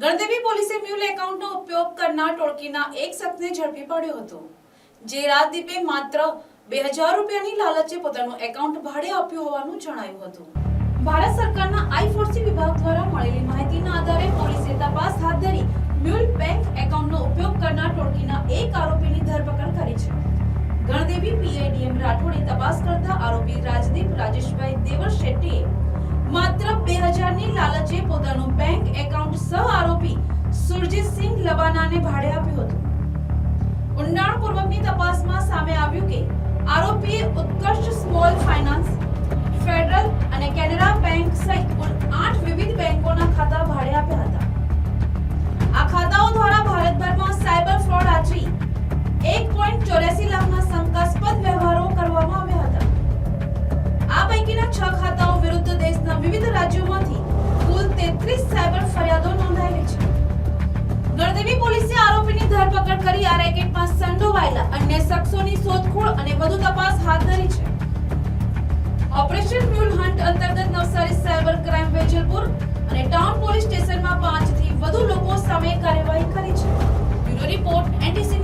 ગણદેવી પોલીસે મ્યુલ એકાઉન્ટનો ઉપયોગ કરનાર ટોળકીના એક શખ્સને ઝડપી પાડ્યો હતો. જે રાજદીપે માત્ર બે હજાર રૂપિયાની લાલચે પોતાનું એકાઉન્ટ ભાડે આપ્યું હોવાનું જણાયું હતું. ભારત સરકારના આઈફોર્સી વિભાગ દ્વારા મળેલી માહિતીના આધારે પોલીસે તપાસ હાથ ધરી મ્યુલ બેંક એકાઉન્ટનો ઉપયોગ કરનાર ટોળકીના એક આરોપીની ધરપકડ કરી છે. ગણદેવી પીઆઈડીએમ રાઠોડે તપાસ લવાનાને ભાડે આપ્યો હતો. ઊંડાણપૂર્વકની તપાસમાં શોધખોળ અને વધુ તપાસ હાથ ધરી છે. ઓપરેશન મ્યુલ હન્ટ અંતર્ગત નવસારી સાયબર ક્રાઇમ વેજલપુર અને ટાઉન પોલીસ સ્ટેશનમાં પાંચથી વધુ લોકો સામે કાર્યવાહી કરી છે. Bureau report NTC